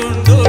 sordo.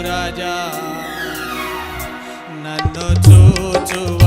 రాజా. నన్ను చూచు